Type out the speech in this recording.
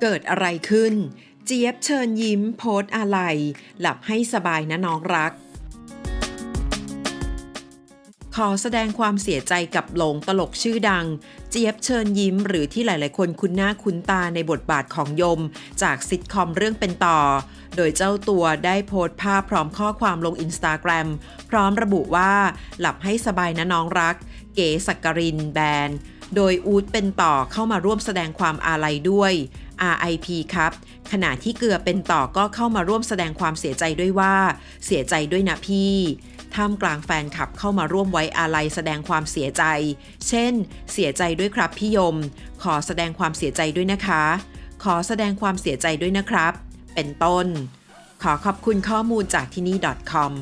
เกิดอะไรขึ้น เจี๊ยบเชิญยิ้มโพสต์อะไร หลับให้สบายนะน้องรัก ขอแสดงความเสียใจกับหลงตลกชื่อดัง เจี๊ยบเชิญยิ้มหรือที่หลาย ๆ คนคุ้นหน้าคุ้นตาในบทบาทของยม จากซิทคอมเรื่องเป็นต่อ โดยเจ้าตัวได้โพสต์ภาพพร้อมข้อความลงอินสตาแกรมพร้อมระบุว่า หลับให้สบายนะน้องรัก เก๋สักกรินแบนโดยอูดเป็นต่อเข้ามาร่วมแสดงความอาลัยด้วย RIP ครับ ขณะที่เกลือเป็นต่อก็เข้ามาร่วมแสดงความเสียใจด้วยว่า เสียใจด้วยนะพี่ท่ามกลางแฟนคลับเข้ามาร่วมไว้อาลัยแสดงความเสียใจ เช่น เสียใจด้วยครับพี่ยม ขอแสดงความเสียใจด้วยนะคะ ขอแสดงความเสียใจด้วยนะครับ เป็นต้น ขอขอบคุณข้อมูลจากที่นี่ .com